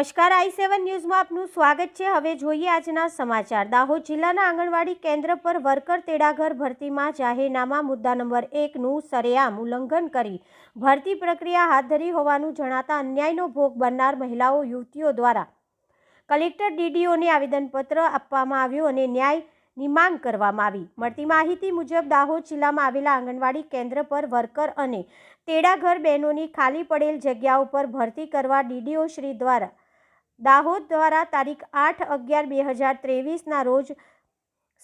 નમસ્કાર, આઈ સેવન ન્યૂઝમાં આપનું સ્વાગત છે. હવે જોઈએ આજના સમાચાર. દાહોદ જિલ્લાના આંગણવાડી કેન્દ્ર પર વર્કર તેડાઘર ભરતીમાં જાહેરનામા મુદ્દા નંબર એકનું સરેઆમ ઉલ્લંઘન કરી ભરતી પ્રક્રિયા હાથ ધરી હોવાનું જણાતા અન્યાયનો ભોગ બનનાર મહિલાઓ યુવતીઓ દ્વારા કલેક્ટર ડીડીઓને આવેદનપત્ર આપવામાં આવ્યું અને ન્યાયની માંગ કરવામાં આવી. મળતી માહિતી મુજબ દાહોદ જિલ્લામાં આવેલા આંગણવાડી કેન્દ્ર પર વર્કર અને તેડાઘર બહેનોની ખાલી પડેલ જગ્યાઓ પર ભરતી કરવા ડીડીઓ શ્રી દ્વારા દાહોદ દ્વારા તારીખ આઠ અગિયાર બે હજાર ત્રેવીસના રોજ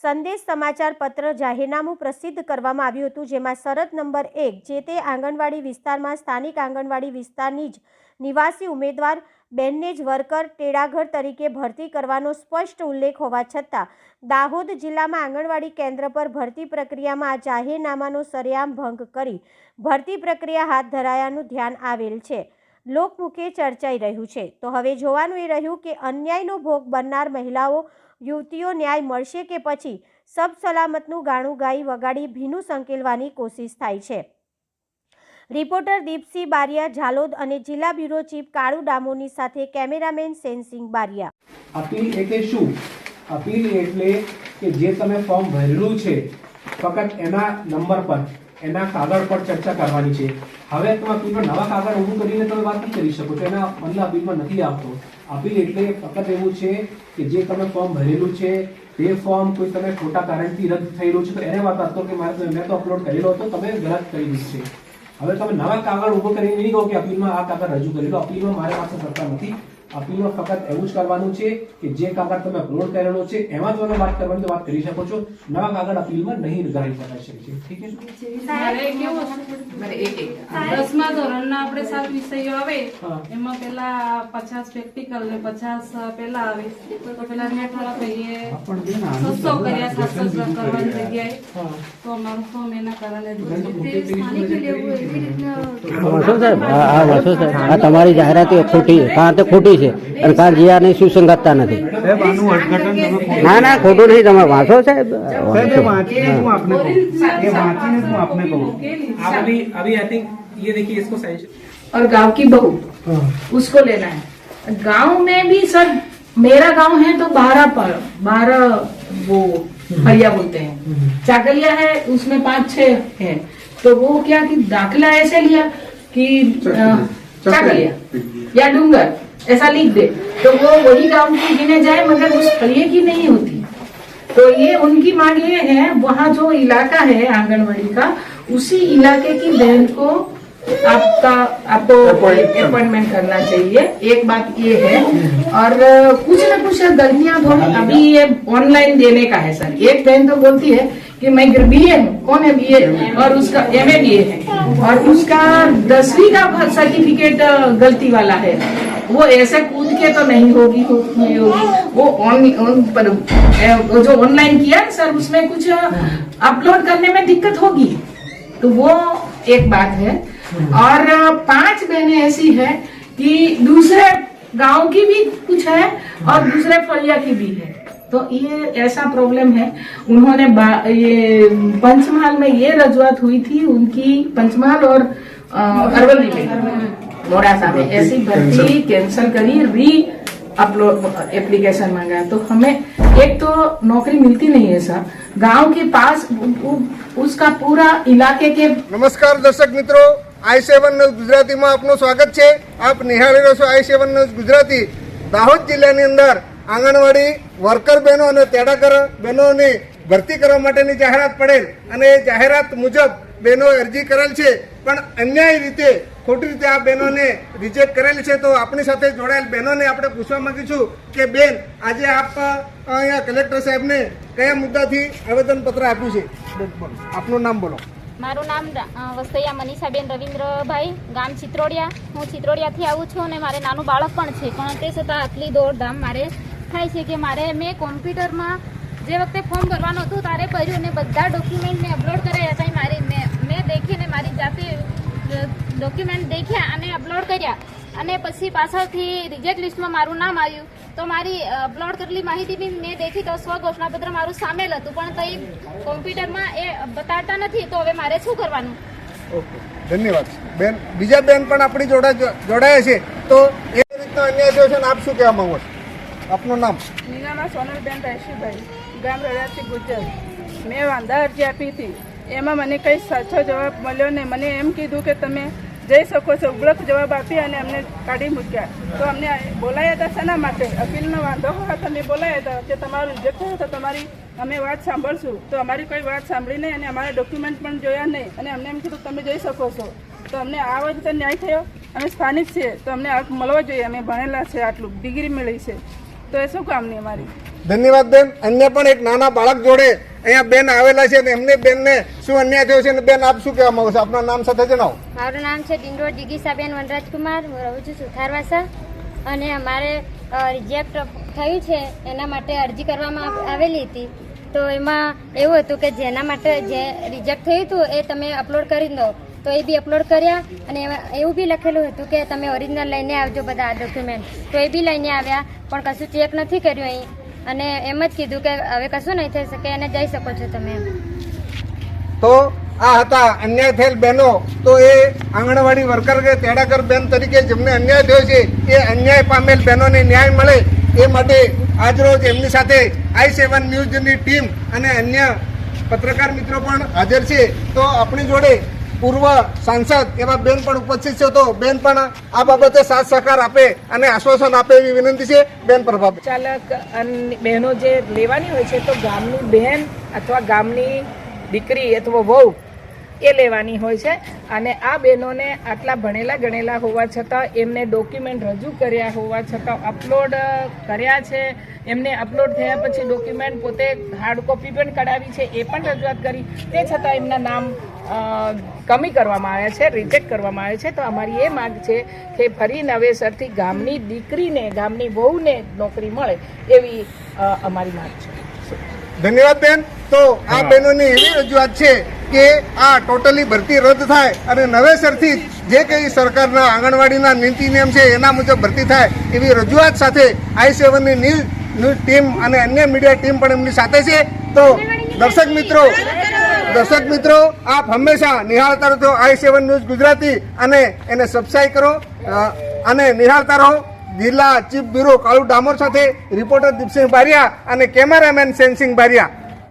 સંદેશ સમાચાર પત્ર જાહેરનામું પ્રસિદ્ધ કરવામાં આવ્યું હતું, જેમાં શરત નંબર એક, જે તે આંગણવાડી વિસ્તારમાં સ્થાનિક આંગણવાડી વિસ્તારની જ નિવાસી ઉમેદવાર બેનને જ વર્કર ટેડાઘર તરીકે ભરતી કરવાનો સ્પષ્ટ ઉલ્લેખ હોવા છતાં, દાહોદ જિલ્લામાં આંગણવાડી કેન્દ્ર પર ભરતી પ્રક્રિયામાં આ જાહેરનામાનો સરેઆમ ભંગ કરી ભરતી પ્રક્રિયા હાથ ધરાયાનું ધ્યાન આવેલ છે. લોકમુખે ચર્ચાઈ રહ્યું છે. તો હવે જોવાનું એ રહ્યું કે અન્યાયનો ભોગ બનનાર મહિલાઓ, યુવતીઓ ન્યાય મળશે કે પછી સબ સલામતનું ગાણું ગાઈ વગાડી ભીનું સંકેલવાની કોશિશ થાય છે. રિપોર્ટર દીપસિંહ બારિયા, ઝાલોદ અને જિલ્લા બ્યુરો ચીફ કાળુ ડામોની સાથે કેમેરામેન સેનસિંગ બારિયા. અપીલ એટલે શું? અપીલ એટલે કે જે તમે ફોર્મ ભરેલું છે, ફક્ત એના નંબર પર. એના કાગળ પર ચર્ચા કરવાની છે. હવે તમે અપીલમાં નવા કાગળ ઊભું કરીને તમે વાત નહીં કરી શકો છો એના મતલબ અપીલમાં નથી આવતો. અપીલ એટલે ફક્ત એવું છે કે જે તમે ફોર્મ ભરેલું છે, તે ફોર્મ કોઈ તમે ખોટા કારણથી રદ થયેલું છે, તો એને વાત હતો કે મારે મેં તો અપલોડ કરેલો હતો, તમે ગલત કરી દીધું છે. હવે તમે નવા કાગળ ઊભો કરીને નહીં કહો કે અપીલમાં આ કાગળ રજૂ કરેલો અપીલમાં મારી પાસે સત્તા નથી. અપીલમાં ફક્ત એવું જ કરવાનું છે કે જે કાગળ તમે અપલોડ કરેલો છે એમાં જો તમે વાત કરવાની તો વાત કરી શકો છો. નવા કાગળ અપીલમાં નહીં લગાડી શકાય છે. ઠીક છે? મારે કેવું મારે એક એક. દસમા ધોરણના આપણે સાત વિષયો આવે એમાં પેલા પચાસ પ્રેક્ટિકલ ને પચાસ પેલા આવે. તો પેલા ને થોડા કહીએ સસ્તો કર્યા સાતસો કરવાની જગ્યાએ. તો અમારું સો મહિના આ તમારી જાહેરાત ખોટી હા તે ખોટી. છે અને કારણ જીઆરની સુસંગતતા નથી સાહેબ આનું અર્થઘટન તમે કહો. ના ના ખોટું નહીં તમે વાંચો સાહેબ સાહેબ એ વાંચો વાંચીને જ હું આપને કહું એ વાંચીને જ હું આપને કહું आप अभी अभी आई थिंक ये देखिए इसको साइज और गांव की बहू उसको लेना है गांव में भी सर मेरा गांव है तो बारह पर बारह वो भैया बोलते हैं चाकलिया है उसमें पांच छह है तो वो क्या कि दाखला ऐसे लिया कि अ, चाकलिया या डूंगर ऐसा लिख दे। तो वो वही गाँव की गिने जाए मगर उस फलिए की नहीं होती। तो ये उनकी मांग ये है वहाँ जो इलाका है आंगनवाड़ी का उसी इलाके की बहन को आपका आपको अपॉइंटमेंट करना चाहिए। एक बात ये है। और कुछ न कुछ गलतियाँ थोड़ी अभी ये ऑनलाइन देने का है सर। एक बहन तो बोलती है कि मैं बीए हूँ कौन है बीए और उसका एम ए बीए है। और उसका दसवीं का सर्टिफिकेट गलती वाला है। वो ऐसे कूद के तो नहीं होगी, हो- होगी। वो ऑन ऑन पर जो ऑनलाइन किया ना सर उसमें कुछ अपलोड करने में दिक्कत होगी। तो वो एक बात है। और पाँच बहनें ऐसी है कि दूसरे गाँव की भी कुछ है और दूसरे फलिया की भी है। तो ये ऐसा प्रॉब्लम है उन्होंने बा- ये पंचमहाल में ये रजूआत हुई थी उनकी पंचमहाल और अ, अरवली में मोड़ासा में ऐसी भर्ती कैंसिल करी री अपलोड एप्लीकेशन मांगा तो हमें एक तो नौकरी मिलती नहीं है सर गांव के पास उ- उ- उसका पूरा इलाके के નમસ્કાર દર્શક મિત્રો આઈ સેવન ન્યૂઝ ગુજરાતીમાં આપનું સ્વાગત છે આપ નિહાળી રહ્યો છો I seven news Gujarati Dahod જિલ્લાની અંદર આંગણવાડી વર્કર બહેનો અને તેડાગર બહેનોની ભરતી કરવા માટેની જાહેરાત પડેલ અને એ જાહેરાત મુજબ બહેનો અરજી કરેલ છે. પણ અન્યાય રીતે, ખોટી રીતે આ બહેનોને રિજેક્ટ કરેલ છે. તો આપણી સાથે જોડાયેલ બહેનોને આપણે પૂછવા માંગીશું કે બેન, આજે આપ અહીંયા કલેક્ટર સાહેબને કયા મુદ્દાથી આવેદનપત્ર આપ્યું છે? આપનું નામ બોલો. મારું નામ વસ્તૈયા મનીષાબેન રવિન્દ્રભાઈ, ગામ ચિત્રોડિયા. હું ચિત્રોડિયાથી આવું છું અને મારે નાનું બાળક પણ છે. પણ તે છતાં આટલી દોડધામ મારે થાય છે કે મારે મેં કોમ્પ્યુટરમાં જે વખતે ફોર્મ ભરવાનું હતું, તારે ભર્યું અને બધા ડોક્યુમેન્ટ મેં અપલોડ કર્યા હતા મારી મેં મેં દેખીને મારી જાતે ડોક્યુમેન્ટ દેખ્યા અને અપલોડ કર્યા. અને પછી પાછળથી રિજેક્ટ લિસ્ટમાં મારું નામ આવ્યું. તો મારી અપલોડ કરેલી માહિતી બી મેં દેખી તો સ્વ પત્ર મારું સામેલ હતું, પણ કંઈ કોમ્પ્યુટરમાં એ બતાડતા નથી, તો હવે મારે શું કરવાનું? ઓકે, ધન્યવાદ. બેન, બીજા બેન પણ આપણી જોડે જોડાયા છે. તો એ રીતના અન્યાય થયો છે આપ શું કહેવા માંગો છો? આપનું નામ? નીનામાં સોનલબેન રહેશીભાઈ ગામ રડાથી ગુજર મેં વાંધા અરજી આપી હતી. એમાં મને કંઈ સાચો જવાબ મળ્યો નહીં. મને એમ કીધું કે તમે જઈ શકો છો. ઉગ્રક જવાબ આપી અને અમને કાઢી મૂક્યા. તો અમને બોલાયા હતા શેના માટે? અપીલનો વાંધો હતો મેં બોલાયા હતા. કે તમારું રિજેક્ટ થયું તો તમારી અમે વાત સાંભળશું. તો અમારી કોઈ વાત સાંભળી નહીં અને અમારા ડોક્યુમેન્ટ પણ જોયા નહીં. અને અમને એમ કીધું, તમે જઈ શકો છો. તો અમને આ વખતે ન્યાય થયો. અમે સ્થાનિક છીએ. તો અમને હક મળવો જોઈએ. અમે ભણેલા છે આટલું ડિગ્રી મળી છે. તો એ શું કામની અમારી? ધન્યવાદ બેન. અન્ય પણ એક નાના બાળક જોડે અહીંયા બેન આવેલા છે અને એમને બેનને શું અન્યાય થયો છે અને બેન આપ શું કહેવા માંગો છો? આપના નામ સાથે જણાવો. મારું નામ છે ડિંડોર જિગીસાબેન વનરાજકુમાર. હું રહું છું સુથારવાસા. અને અમારે રિજેક્ટ થયું છે એના માટે અરજી કરવામાં આવેલી હતી. તો એમાં એવું હતું કે જેના માટે જે રિજેક્ટ થયું હતું એ તમે અપલોડ કરી દો. તો એ બી અપલોડ કર્યા અને એવું બી લખેલું હતું કે તમે ઓરિજિનલ લઈને આવજો બધા ડોક્યુમેન્ટ તો એ બી લઈને આવ્યા, પણ કશું ચેક નથી કર્યું અહીં. અને એમ જ કીધું કે હવે કશું નહીં થઈ શકે અને જઈ શકો છો તમે તો આ હતા અન્યાય થયેલ બહેનો. તો એ આંગણવાડી વર્કર કે તેડાગર બેન તરીકે જેમને અન્યાય થયો છે, એ અન્યાય પામેલ બહેનોને ન્યાય મળે એ માટે આજરોજ એમની સાથે આઈ સેવન ન્યૂઝની ટીમ અને અન્ય પત્રકાર મિત્રો પણ હાજર છે. તો આપણી જોડે પૂર્વ સાંસદ એવા બેન પણ ઉપસ્થિત છે તો બેન પણ આ બાબતે સાથ સહકાર આપે અને આશ્વાસન આપે એવી વિનંતી છે બેન પ્રભાવ ચાલક બહેનો જે લેવાની હોય છે તો ગામની બહેન અથવા ગામની દીકરી અથવા વહુ એ લેવાની હોય છે. અને આ બહેનોને આટલા ભણેલા ગણેલા હોવા છતાં એમને ડોક્યુમેન્ટ રજૂ કર્યા હોવા છતાં અપલોડ કર્યા છે. એમને અપલોડ થયા પછી ડોક્યુમેન્ટ પોતે હાર્ડ કોપી પણ કઢાવી છે એ પણ રજૂઆત કરી. તે છતાં એમના નામ કમી કરવામાં આવ્યા છે રિજેક્ટ કરવામાં આવે છે. તો અમારી એ માંગ છે કે ફરી નવેસરથી ગામની દીકરીને ગામની વહુને નોકરી મળે એવી અમારી માંગ છે. ધન્યવાદ બેન. તો આ બહેનોની એવી રજૂઆત છે કે આ ટોટલી ભરતી રદ થાય અને નવેસરથી જ કંઈ સરકારના આંગણવાડીના નીતિ નિયમ છે એના મુજબ ભરતી થાય એવી રજૂઆત સાથે આઈ સેવનની ન્યૂઝ ન્યૂઝ ટીમ અને અન્ય મીડિયા ટીમ પણ એમની સાથે છે. તો દર્શક મિત્રો દર્શક મિત્રો, આપ હંમેશા નિહાળતા રહો આઈ સેવન ન્યૂઝ ગુજરાતી અને એને સબસ્ક્રાઈબ કરો અને નિહાળતા રહો. જિલ્લા ચીફ બ્યુરો કાળુ ડામોર સાથે રિપોર્ટર દીપસિંહ બારિયા અને કેમેરામેન સેનસિંહ બારિયા